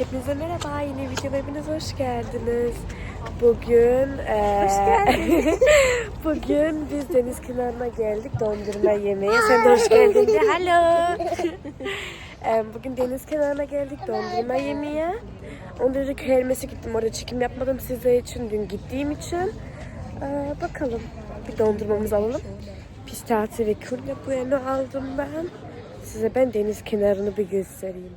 Hepinize merhaba, yeni hepiniz hoş geldiniz. Bugün eee, Hoş geldin. Bugün biz deniz kenarına geldik dondurma yemeye. Sen de hoş geldin de. Hello. Eee, Bugün deniz kenarına geldik dondurma yemeye. Ondan önce köy elmesi gittim. Orada çekim yapmadım sizler için dün gittiğim için. Eee, bakalım bir dondurmamızı alalım. Pistachio ve kürle bueno aldım ben. Size ben deniz kenarını bir göstereyim.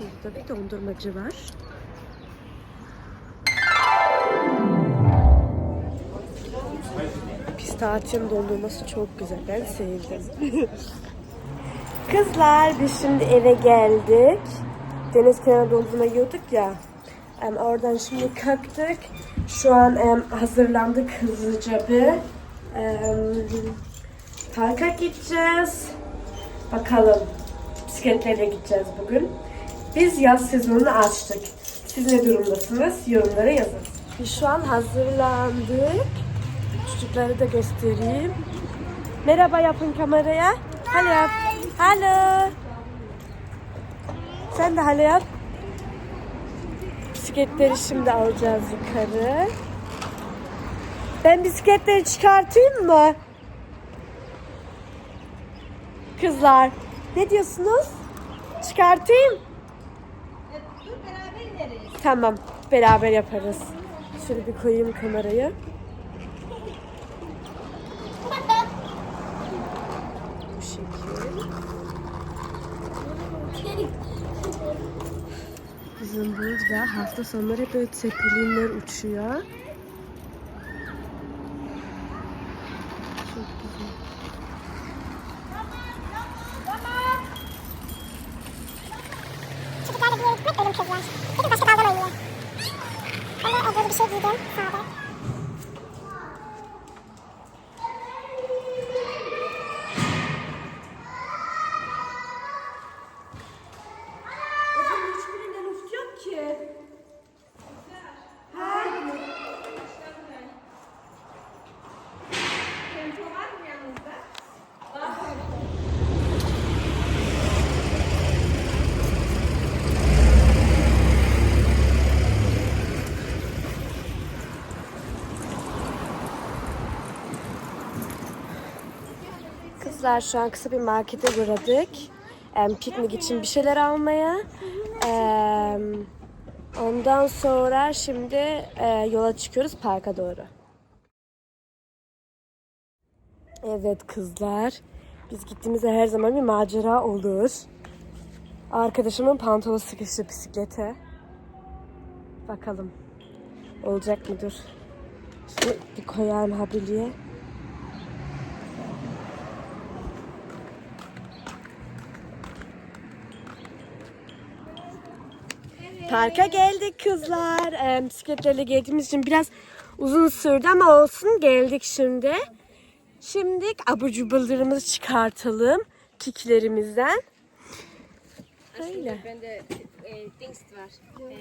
Burada bir dondurmacı var. Pistachio'nun dondurması çok güzel. Ben sevdim. Kızlar biz şimdi eve geldik. Deniz kenarı dondurma yiyorduk ya. Em, oradan şimdi kalktık. Şu an em, hazırlandık hızlıca bir. Em, parka gideceğiz. Bakalım. Bisikletlerle gideceğiz bugün. Biz yaz sezonunu açtık. Siz ne durumdasınız? Yorumlara yazın. Şu an hazırlandık. Çocukları da göstereyim. Merhaba yapın kameraya. Hadi yap. Hello. Sen de hadi yap. Bisikletleri şimdi alacağız yukarı. Ben bisikletleri çıkartayım mı? Kızlar, ne diyorsunuz? Çıkartayım. Tamam, beraber yaparız. Şöyle bir koyayım kamerayı. Bu şekil. Bizim burada hafta sonları hep böyle zepelinler uçuyor. Çok güzel. Çocuklar da bir yere gitmek benim kızlar. Peki başka daldan oynuyor. Ben de böyle bir şey giydim. Sağda. Hiçbirinden ufk yok ki. Kızlar şu an kısa bir markete uğradık. Em, piknik için bir şeyler almaya. Em, ondan sonra şimdi e, yola çıkıyoruz parka doğru. Evet kızlar. Biz gittiğimizde her zaman bir macera olur. Arkadaşımın pantolonu sıkıştı bisiklete. Bakalım. Olacak mıdır? Şunu bir koyalım habiliye. Parka geldik kızlar. Ee, bisikletlerle geldiğimiz için biraz uzun sürdü ama olsun geldik şimdi. Şimdi abur cuburlarımızı çıkartalım kiklerimizden. Öyle. Bende e, Dings var. E,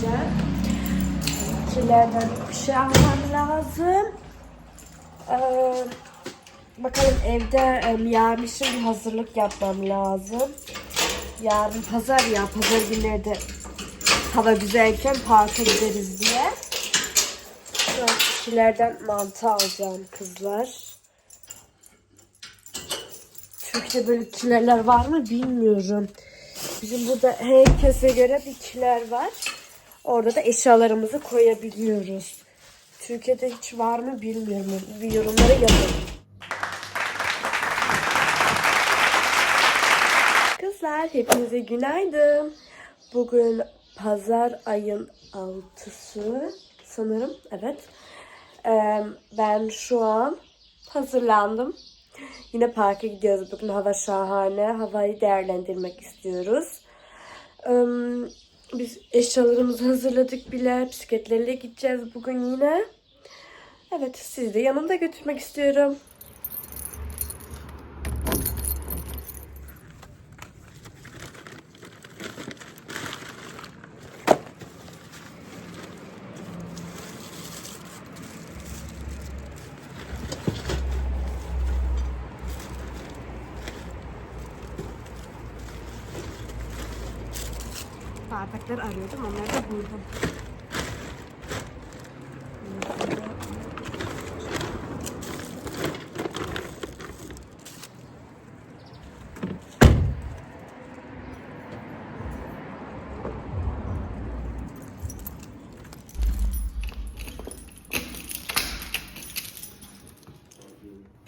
gireceğim. Kilerden bir şey almam lazım. Ee, bakalım evde em, yarın için bir hazırlık yapmam lazım. Yarın pazar ya. Pazar günleri de hava güzelken parka gideriz diye. Şu an kilerden mantı alacağım kızlar. Türkiye'de böyle kilerler var mı bilmiyorum. Bizim burada herkese göre bir kiler var. Orada da eşyalarımızı koyabiliyoruz. Türkiye'de hiç var mı bilmiyorum. Bir yorumlara yazın. Kızlar hepinize günaydın. Bugün pazar ayın 6'sı sanırım. Evet. Ee, ben şu an hazırlandım. Yine parka gidiyoruz. Bugün hava şahane. Havayı değerlendirmek istiyoruz. Ee, biz eşyalarımızı hazırladık bile. Bisikletlerle gideceğiz bugün yine. Evet sizi de yanımda götürmek istiyorum. Bardaklar arıyordum. Onları da buldum.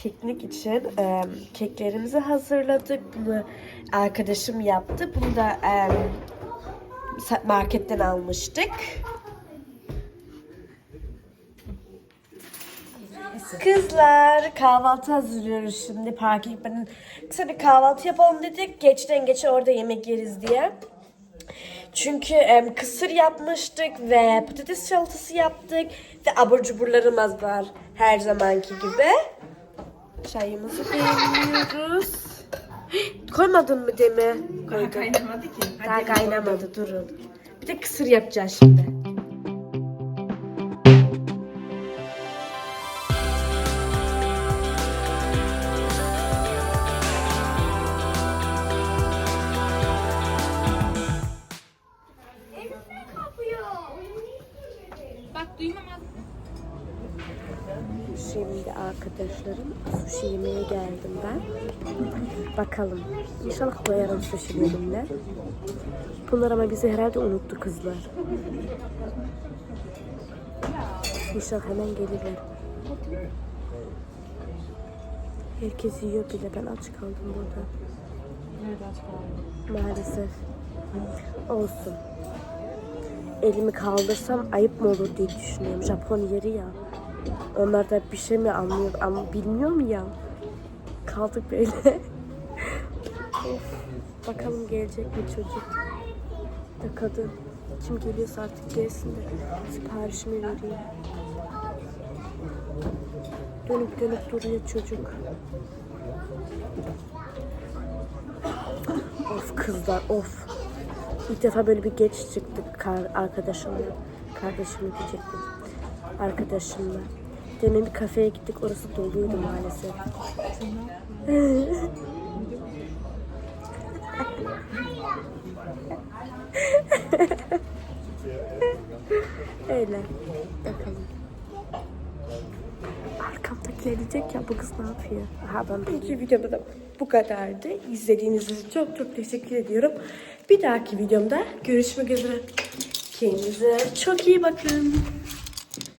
piknik için e, keklerimizi hazırladık. Bunu arkadaşım yaptı. Bunu da e, marketten almıştık. Kızlar kahvaltı hazırlıyoruz şimdi parka gitmeden. Kısa bir kahvaltı yapalım dedik. Geçten geçe orada yemek yeriz diye. Çünkü em, kısır yapmıştık ve patates salatası yaptık ve abur cuburlarımız var her zamanki gibi. Çayımızı demliyoruz. Koymadın mı demi? Koydum. Kaynamadı ki. Daha kaynamadı durun. Bir de kısır yapacağız şimdi. Arkadaşlarım sushi yemeye geldim ben. Bakalım. İnşallah koyarım sushilerimle. Bunlar ama bizi herhalde unuttu kızlar. İnşallah hemen gelirler. Herkes yiyor bile. Ben aç kaldım burada. Nerede aç kaldın? Maalesef. Olsun. Elimi kaldırsam ayıp mı olur diye düşünüyorum. Japon yeri ya. Onlar da bir şey mi anlıyor ama bilmiyorum ya. Kaldık böyle. Of. Bakalım gelecek mi çocuk? Da kadın. Kim geliyorsa artık gelsin de siparişimi vereyim. Dönüp dönüp duruyor çocuk. Of kızlar of. İlk defa böyle bir geç çıktık kar, arkadaşımla. Kardeşimle diyecektim. Arkadaşımla. Demin bir kafeye gittik orası doluydu maalesef. Öyle. Bakalım. Arkamdakiler diyecek ya bu kız ne yapıyor? Aha ben bugünkü videomda da bu kadardı. İzlediğiniz için çok çok teşekkür ediyorum. Bir dahaki videomda görüşmek üzere. Kendinize çok iyi bakın.